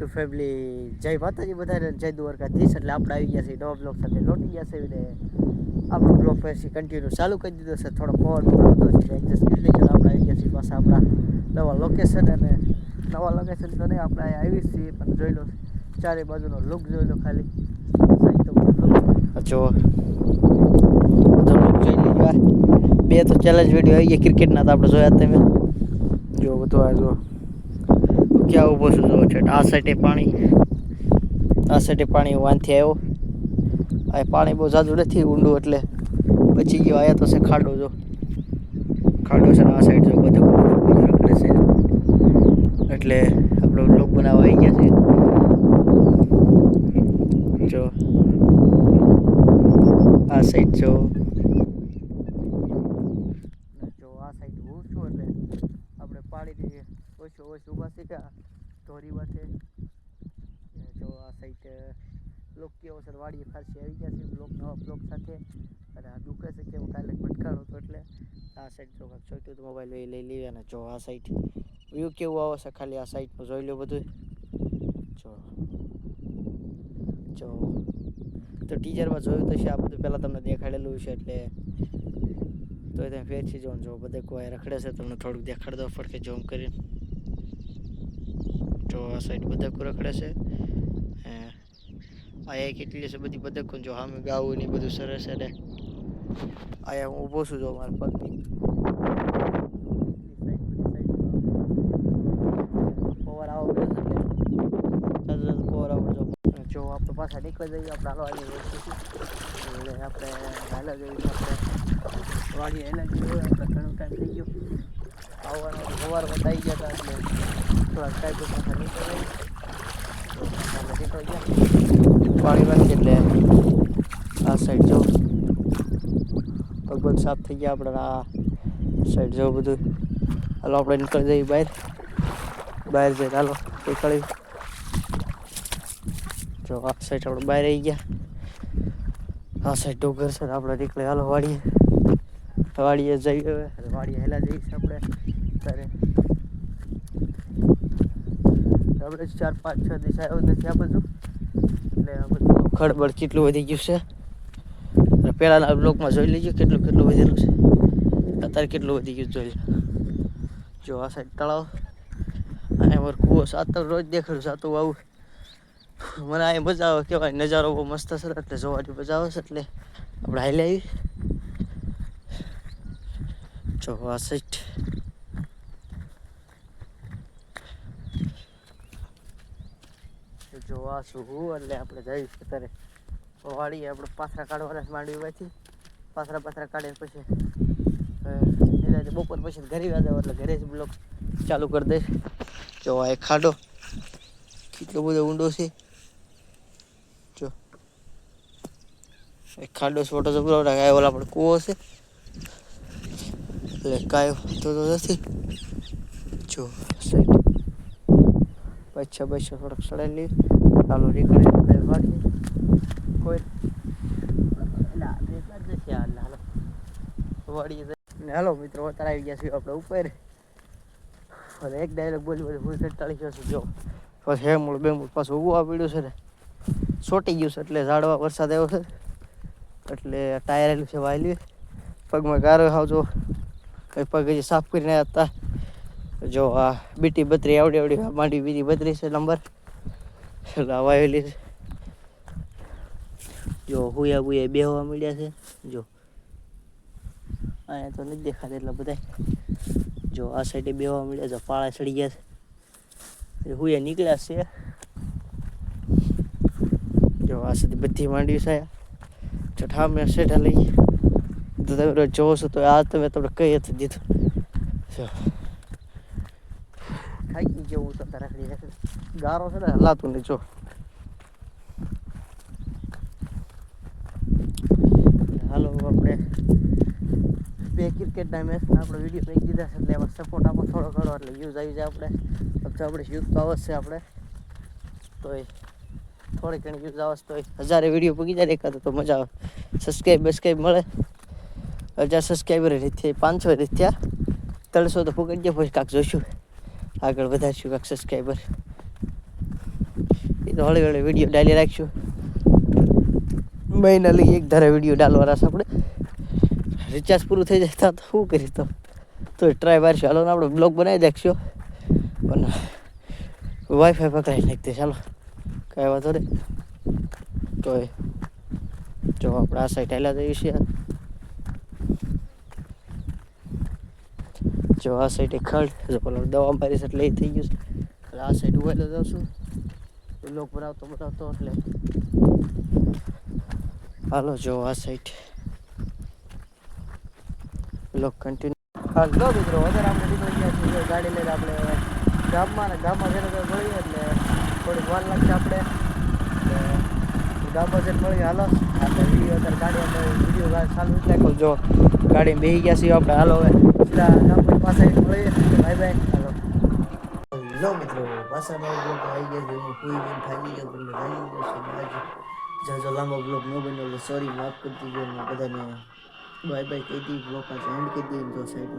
જય માતાજી બધાને જય દ્વારકાધીશ. એટલે આપણે આવી ગયા છે નવા બ્લોક સાથે. લોટી ગયા છે અને આપણો બ્લોક પછી કન્ટિન્યુ ચાલુ કરી દીધો છે. થોડો પવન હતો છે એડજસ્ટ કરી લઈએ આપણે આવી ગયા છીએ પાછા આપણા નવા લોકેશન અને નવા લોકેશન તો નહીં આપણે આવી છીએ પણ જોઈ લો ચારે બાજુનો લુક જોઈ લો ખાલી. જો બધો લુક જોઈ લીધો બે તો ચેલેન્જ વીડિયો આવી ગયા ક્રિકેટના તો આપણે જોયા તમે. જો બધું આ જો ક્યાં ઊભો છું? જોવો છે આ સાઈડે પાણી. આ સાઈડે પાણી વાંથી આવ્યો. આ પાણી બહુ ઝાઝું નથી ઊંડું એટલે પછી ગયો. આયા તો છે ખાડો જો ખાડો છે આ સાઈડ જો બધું બધું રખડે છે. એટલે આપણો બ્લોક બનાવવા આવી ગયા છે જો આ સાઈડ જો ને જો આ સાઈડ હું છું એટલે આપણે પાણીથી ઓછું ઓછું ઊભા છે કે ધોરી વાતે જો આ સાઈડ લોક કેવો છે વાડીએ ખાસી આવી ગયા છે. બ્લોક નવા બ્લોક સાથે. અને આ દુખે છે કેવો કાલે ભટકાણો હતો એટલે આ સાઈડ જો કાંઈક જોઈતું તો મોબાઈલ લઈ લઈ લઈએ અને જો આ સાઈડ વ્યૂ કેવું આવે છે ખાલી આ સાઈડમાં જોઈ લો બધું જો. જો. તો ટીચરમાં જોયું તો છે આ બધું પહેલાં તમને દેખાડેલું છે એટલે તો તમે ફેરથી જોવાનું જો બધે કોઈ રખડે છે તમને થોડુંક દેખાડ દો ફડકે જોમ કરીને. જો આ સાઈડ બદકો રખડે છે. આ એક કેટલી છે બધી બદકો જો સામે ગાવું ને ઈ બધું સરસ છે ને આયા હું ઊભો છું જો મારા પગની પવર આવો પડે છે એટલે પવર આવો જો જો આપણે પાછા નીકળી જઈએ આપણે હાલવાની એટલે આપણે હાલા જઈએ આપણે વાડી હેલા જઈએ આપણે ઘણો ટાઈમ થઈ ગયો આવવાનો સવાર બતાવી ગયા હતા એટલે થોડા ટાઈમ પાછા નીકળી તો આપણે નીકળી ગયા પાણી વાળી એટલે આ સાઈડ જો પગભગ સાફ થઈ ગયા આપણે આ સાઈડ જો બધું. હાલો, આપણે નીકળી જઈએ બહાર. બહાર જઈને હાલો નીકળી જો, આ સાઈડ આપણે બહાર આવી ગયા. આ સાઈડ ડોગર છે આપણે નીકળે હાલો, વાડીએ. વાડીએ જઈએ હવે. વાડીએ હેલા જઈશ આપણે. ત્યારે આપણે ચાર, પાંચ, છ દિવસ આવ્યો નથી આ બધું એટલે આ બધું ખડબડ કેટલું વધી ગયું છે. અને પહેલાંના બ્લોકમાં જોઈ લેજો કેટલું કેટલું વધેલું છે. અત્યારે કેટલું વધી ગયું જોઈ જો આ સાઈડ તળાવ. અને અમારો કૂવો સાતર રોજ દેખાડું સાતું આવું મને આ મજા આવે કહેવાય. નજારો બહુ મસ્ત છે એટલે જોવાની મજા આવે છે. એટલે આપણે હાઈ આવી જો આ સાઈડ જો આ શું હું, એટલે આપણે જઈશ અત્યારે. વાળી આપણે પાથરા કાઢવાના માંડવીમાંથી માંડવી માંથી. પાથરા પાથરા કાઢીને પછી એટલે બપોર પછી ઘરે આવ્યા એટલે ઘરે જ બ્લોક ચાલુ કરી દઈશ. જો આ એક ખાડો, કેટલો બધો ઊંડો છે. જો, એક ખાડો તો પૂરો રાખાય ઓલા આપણે કૂવો છે. એટલે કાંઈ તો નથી. જો, સાઈડ. પૈસા પૈસા થોડાક સડાઈ લઈએ. ચાલો નીકળી આપણે વાગીએ કોઈ નથી હાલ મિત્રો અત્યારે આવી ગયા છીએ આપણે ઉપર અને એક ડાયલોગ બોલી બોલી કંટાળી ગયો છે જો પછી હે મૂળ બે મૂળ પાછું ઊભું પડ્યું છે ને સોટી ગયું છે એટલે ઝાડવા વરસાદ આવ્યો છે એટલે ટાયર આવેલું છે વાયલું પગમાં ગારો આવજો કઈ પગ હજી સાફ કરીને હતા જો આ બીટી બત્રી આવડી આવડી માંડી બીજી બત્રી છે નંબર આ છે. જો હુયા બુયા બેહવા મળ્યા છે. જો. અહીંયા તો નથી દેખાતા એટલા બધા. જો આ સાઈડે બેહવા મળ્યા છે, પાળા ચડી ગયા છે. હુયા નીકળ્યા છે. જો આ સુધી બધી માંડવી છે. ચઠા મેં શેઠા લઈ. તો તમે છો તો આ તમે તમને કઈ હતી દીધું. ખાઈ જેવું તો રાખડી રાખડી ગારો છે ને હલાતું નહીં, જો. હાલો આપણે બે ક્રિકેટના મેચના આપણે વીડિયો કહી દીધા છે, એટલે એમાં સપોર્ટ આપો, થોડો ઘણો, એટલે યુઝ આવી જાય આપણે. તો આપણે યુઝ તો આવશે આપણે. તોય થોડી ઘણી યુઝ આવશે તોય હજારે વીડિયો પૂગી જાય એકાદ, તો મજા આવે. સબસ્ક્રાઈબ બસ્ક્રાઈબ મળે. હજાર સબસ્ક્રાઈબર રીતથી, પાંચસો રીત્યા ત્રણસો તો પૂગી ગયા પછી કાંક જોઈશું. આગળ વધારશું કાંક સબસ્ક્રાઈબર એ તો હળવે હળી હળી વીડિયો ડાલી રાખશું. મહિના લઈ એક ધારા વીડિયો ડાલવા છે આપણે. રિચાર્જ પૂરું થઈ જાય તો શું કરીશ તો? તો ટ્રાય મારશું. હાલો આપણે બ્લોગ બનાવી દેખશો પણ વાઈફાઈ પકડાઈ નાખતી ચાલો. કાંઈ વાંધો નહીં. તો જો આપણે આ સાઈડ હેલા જઈએ છીએ. જો આ સાઈડ ખડ, જો પેલો દવા મારી એટલે એ થઈ ગયું છે. એટલે આ સાઈડ ઉભેલો જાઉં છું. લોક બનાવતો બનાવતો એટલે. હાલો, જો આ સાઈડ બ્લોક કન્ટિન્યુ હાલો મિત્રો, વધારે આપણે નીકળી ગયા છીએ. ગાડી લઈને આપણે ગામમાં ને ગામમાં જઈને મળીએ એટલે થોડીક વાર લાગશે આપણે. ગામમાં જઈને મળીએ. હાલો, આપણે વીડિયો અત્યારે ગાડી અંદર વીડિયો ચાલુ જ રાખો. જો ગાડી બેસી ગયા છીએ આપણે. હાલો, હવે સીધા ગામની પાસે મળીએ બાય બાય હાલો. લો મિત્રો, પાછા નવો બ્લોગ આવી ગયા છે. હું કોઈ બી થાકી ગયો તમને થાકી ગયો છે. જાજો લાંબો બ્લોગ ન બન્યો સોરી માફ કરી દીધો બધાને બાય બાય કહી દીધી બ્લોગ પાસે એન્ડ કરી દીધો સાઈડમાં